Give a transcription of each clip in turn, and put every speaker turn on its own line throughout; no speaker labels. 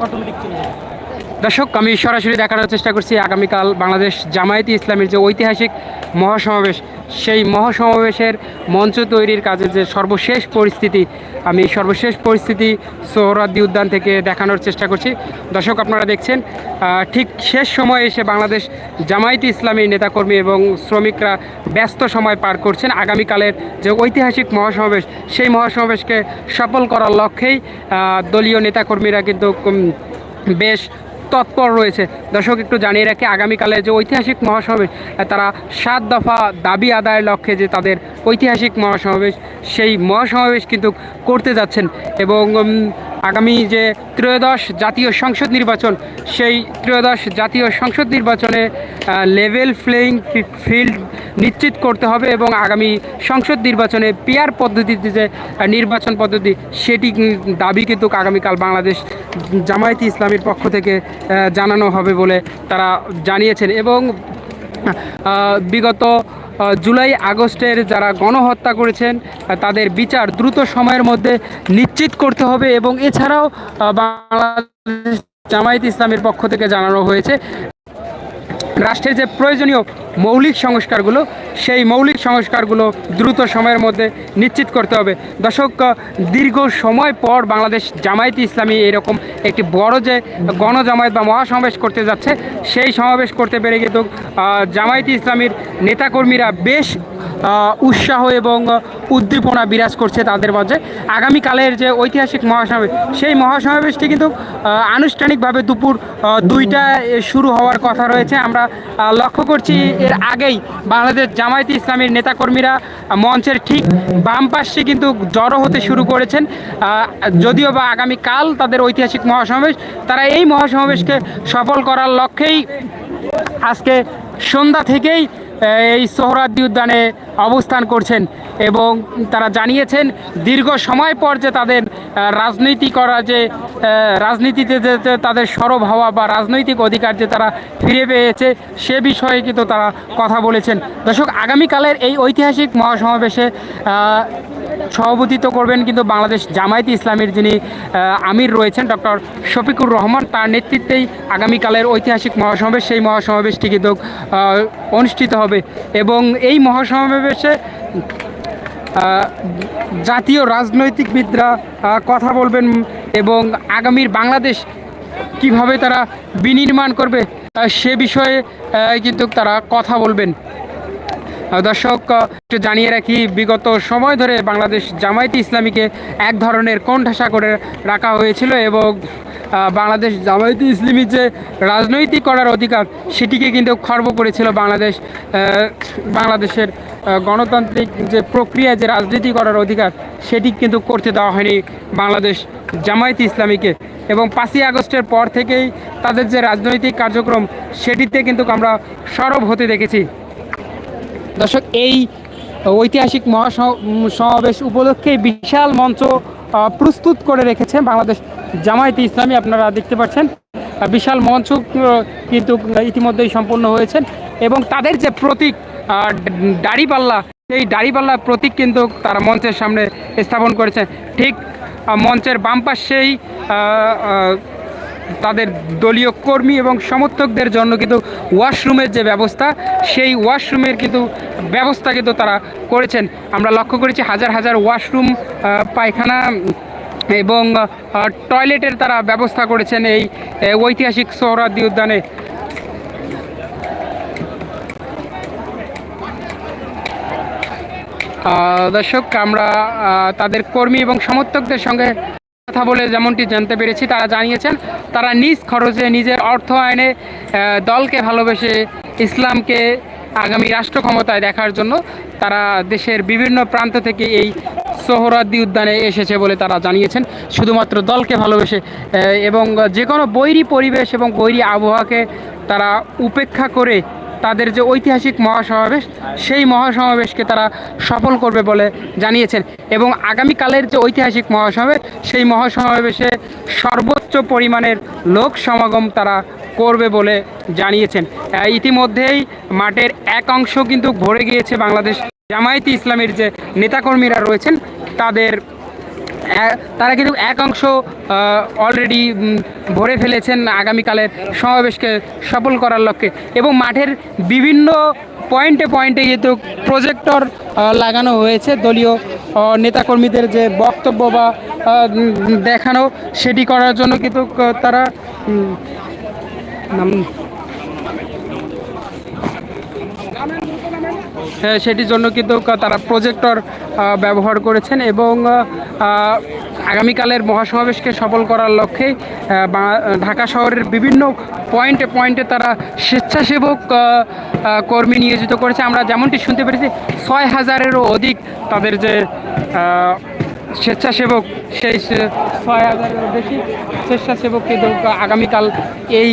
Automatic চলে যাবে
দর্শক, আমি সরাসরি দেখানোর চেষ্টা করছি আগামীকাল বাংলাদেশ জামায়াতি ইসলামের যে ঐতিহাসিক মহাসমাবেশ, সেই মহাসমাবেশের মঞ্চ তৈরির কাজে যে সর্বশেষ পরিস্থিতি, আমি সর্বশেষ পরিস্থিতি সোহরাদ্দি উদ্যান থেকে দেখানোর চেষ্টা করছি। দর্শক, আপনারা দেখছেন ঠিক শেষ সময়ে এসে বাংলাদেশ জামায়াতি ইসলামী নেতাকর্মী এবং শ্রমিকরা ব্যস্ত সময় পার করছেন। আগামীকালের যে ঐতিহাসিক মহাসমাবেশ, সেই মহাসমাবেশকে সফল করার লক্ষ্যেই দলীয় নেতাকর্মীরা কিন্তু বেশ তৎপর রয়েছে। দর্শক, একটু জানিয়ে রাখি, আগামীকালে যে ঐতিহাসিক মহাসমাবেশ তারা সাত দফা দাবি আদায়ের লক্ষ্যে যে তাদের ঐতিহাসিক মহাসমাবেশ, সেই মহাসমাবেশ কিন্তু করতে যাচ্ছেন এবং আগামী যে ত্রয়োদশ জাতীয় সংসদ নির্বাচন, সেই ত্রয়োদশ জাতীয় সংসদ নির্বাচনে লেভেল প্লেয়িং ফিল্ড নিশ্চিত করতে হবে এবং আগামী সংসদ নির্বাচনে পেয়ার পদ্ধতিতে যে নির্বাচন পদ্ধতি, সেটি দাবি কিন্তু আগামীকাল বাংলাদেশ জামায়াতি ইসলামীর পক্ষ থেকে জানানো হবে বলে তারা জানিয়েছেন এবং বিগত জুলাই আগস্টের যারা গণহত্যা করেছেন তাদের বিচার দ্রুত সময়ের মধ্যে নিশ্চিত করতে হবে এবং এছাড়াও বাংলাদেশ জামায়াত ইসলামের পক্ষ থেকে জানানো হয়েছে রাষ্ট্রের যে প্রয়োজনীয় মৌলিক সংস্কারগুলো, সেই মৌলিক সংস্কারগুলো দ্রুত সময়ের মধ্যে নিশ্চিত করতে হবে। দর্শক দীর্ঘ সময় পর বাংলাদেশ জামায়াত ইসলামী এরকম একটি বড় যে গণজামায়াত বা মহাসমাবেশ করতে যাচ্ছে, সেই সমাবেশ করতে পেরে কিন্তু জামায়াতি ইসলামীর নেতাকর্মীরা বেশ উৎসাহ এবং উদ্দীপনা বিরাজ করছে তাদের মাঝে। আগামীকালের যে ঐতিহাসিক মহাসমাবেশ, সেই মহাসমাবেশটি কিন্তু আনুষ্ঠানিকভাবে দুপুর দুইটায় শুরু হওয়ার কথা রয়েছে। আমরা লক্ষ্য করছি এর আগেই বাংলাদেশ জামায়াতি ইসলামীর নেতাকর্মীরা মঞ্চের ঠিক বাম পাশে কিন্তু জড়ো হতে শুরু করেছেন। যদিও বা আগামীকাল তাদের ঐতিহাসিক মহাসমাবেশ, তারা এই মহাসমাবেশকে সফল করার লক্ষ্যেই আজকে সন্ধ্যা থেকেই এই সোহরাদ্দি উদ্যানে অবস্থান করছেন এবং তারা জানিয়েছেন দীর্ঘ সময় পর যে তাদের রাজনীতি করা যে রাজনীতিতে যে তাদের সরব হওয়া বা রাজনৈতিক অধিকার যে তারা ফিরে পেয়েছে সে বিষয়ে কিন্তু তারা কথা বলেছেন। দর্শক, আগামীকালের এই ঐতিহাসিক মহাসমাবেশে সভাপতিত্ব করবেন কিন্তু বাংলাদেশ জামায়াতি ইসলামের যিনি আমির রয়েছেন, ডক্টর শফিকুর রহমান, তার নেতৃত্বেই আগামীকালের ঐতিহাসিক মহাসমাবেশ, সেই মহাসমাবেশটি কিন্তু অনুষ্ঠিত হবে। এবং এই মহাসমাবেশে জাতীয় রাজনৈতিকবিদরা কথা বলবেন এবং আগামীর বাংলাদেশ কীভাবে তারা বিনির্মাণ করবে সে বিষয়ে কিন্তু তারা কথা বলবেন। দর্শক একটু জানিয়ে রাখি, বিগত সময় ধরে বাংলাদেশ জামায়াতি ইসলামীকে এক ধরনের কোণঠাসা করে রাখা হয়েছিল এবং বাংলাদেশ জামায়াতি ইসলামী যে রাজনৈতিক করার অধিকার, সেটিকে কিন্তু খর্ব করেছিল বাংলাদেশ বাংলাদেশের গণতান্ত্রিক যে প্রক্রিয়া, যে রাজনীতি করার অধিকার, সেটি কিন্তু করতে দেওয়া হয়নি বাংলাদেশ জামায়াতি ইসলামীকে। এবং পাঁচই আগস্টের পর থেকেই তাদের যে রাজনৈতিক কার্যক্রম, সেটিতে কিন্তু আমরা সরব হতে দেখেছি। দর্শক, এই ঐতিহাসিক মহাসমাবেশ উপলক্ষে বিশাল মঞ্চ প্রস্তুত করে রেখেছে বাংলাদেশ জামায়াতে ইসলামী। আপনারা দেখতে পাচ্ছেন বিশাল মঞ্চ কিন্তু ইতিমধ্যেই সম্পন্ন হয়েছেন এবং তাদের যে প্রতীক দাড়িপাল্লা, সেই দাড়িপাল্লার প্রতীক কিন্তু তারা মঞ্চের সামনে স্থাপন করেছেন। ঠিক মঞ্চের বাম পাশেই তাদের দলীয় কর্মী এবং সমর্থকদের জন্য কিন্তু ওয়াশরুমের যে ব্যবস্থা, সেই ওয়াশরুমের কিন্তু ব্যবস্থা কিন্তু তারা করেছেন। আমরা লক্ষ্য করেছি হাজার হাজার ওয়াশরুম পায়খানা এবং টয়লেটের তারা ব্যবস্থা করেছেন এই ঐতিহাসিক সোহরাদ্দি উদ্যানে। দর্শক, আমরা তাদের কর্মী এবং সমর্থকদের সঙ্গে কথা বলে যেমনটি জানতে পেরেছি, তারা জানিয়েছেন তারা নিজ খরচে নিজের অর্থ আয়নে দলকে ভালোবেসে ইসলামকে আগামী রাষ্ট্র ক্ষমতায় দেখার জন্য তারা দেশের বিভিন্ন প্রান্ত থেকে এই সোহরাদ্দি উদ্যানে এসেছে বলে তারা জানিয়েছেন। শুধুমাত্র দলকে ভালোবেসে এবং যে কোনো বৈরী পরিবেশ এবং বৈরী আবহাওয়াকে তারা উপেক্ষা করে তাদের যে ঐতিহাসিক মহাসমাবেশ, সেই মহাসমাবেশকে তারা সফল করবে বলে জানিয়েছেন। এবং আগামীকালের যে ঐতিহাসিক মহাসমাবেশ, সেই মহাসমাবেশে সর্বোচ্চ পরিমাণের লোক সমাগম তারা করবে বলে জানিয়েছেন। ইতিমধ্যেই মাঠের এক অংশ কিন্তু ভরে গিয়েছে বাংলাদেশ জামায়াতি ইসলামের যে নেতাকর্মীরা রয়েছেন, তাদের তারা কিন্তু এক অংশ অলরেডি ভরে ফেলেছেন আগামীকালের সমাবেশকে সফল করার লক্ষ্যে। এবং মাঠের বিভিন্ন পয়েন্টে পয়েন্টে কিন্তু প্রজেক্টর লাগানো হয়েছে, দলীয় নেতাকর্মীদের যে বক্তব্য বা দেখানো, সেটি করার জন্য কিন্তু তারা সেটির জন্য কিন্তু তারা প্রজেক্টর ব্যবহার করেছেন এবং আগামীকালের মহাসমাবেশকে সফল করার লক্ষ্যে ঢাকা শহরের বিভিন্ন পয়েন্টে পয়েন্টে তারা স্বেচ্ছাসেবক কর্মী নিয়োজিত করেছে। আমরা যেমনটি শুনতে পেরেছি, ছয় হাজারেরও অধিক তাদের যে স্বেচ্ছাসেবক, সেই ছয় হাজারেরও বেশি স্বেচ্ছাসেবক কিন্তু আগামীকাল এই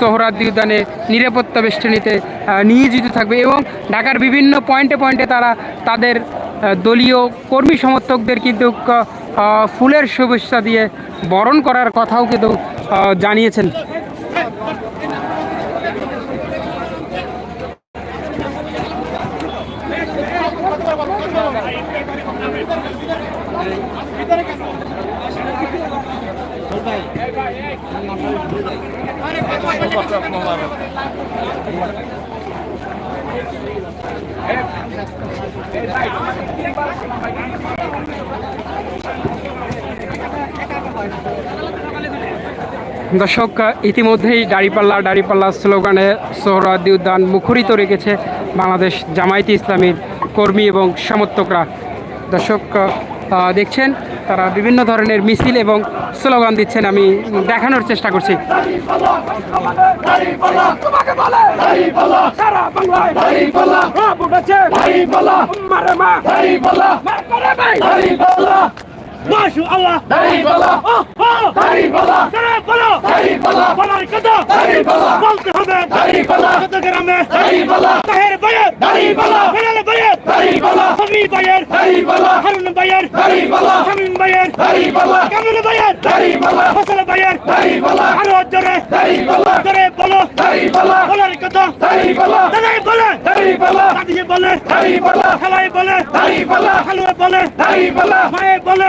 সোহরাদ্দি উদ্যানে নিরাপত্তা বেষ্টনীতে নিয়োজিত থাকবে এবং ঢাকার বিভিন্ন পয়েন্টে পয়েন্টে তারা তাদের দলীয় কর্মী সমর্থকদের কিন্তু ফুলের শুভেচ্ছা দিয়ে বরণ করার কথাও কিন্তু জানিয়েছেন। দর্শক ইতিমধ্যেই দাড়িপাল্লা দাড়িপাল্লা স্লোগানে সোহরাদি উদ্যান মুখরিত রেখেছে বাংলাদেশ জামায়াতে ইসলামীর কর্মী এবং সমর্থকরা। দর্শক দেখছেন তারা বিভিন্ন ধরনের মিছিল এবং স্লোগান দিচ্ছেন আমি দেখানোর চেষ্টা করছি।
তোমাকে বলে সারা বাংলায় বাবু গেছে মারে মা মার করে ভাই মাশু আল্লাহ সারা বলো বলার কথা বলতে হবে কত গ্রামে তাহের বায়ের বেলাল বায়ের সবি বায়ের হারুন বায়ের শামিম বায়ের কামরুল বায়ের ফসল বায়ের আরও জোরে জোরে বলো বলার কথা দাদাই বলে দাদি বলে খালাই বলে খালুয়া বলে মায়ে বলে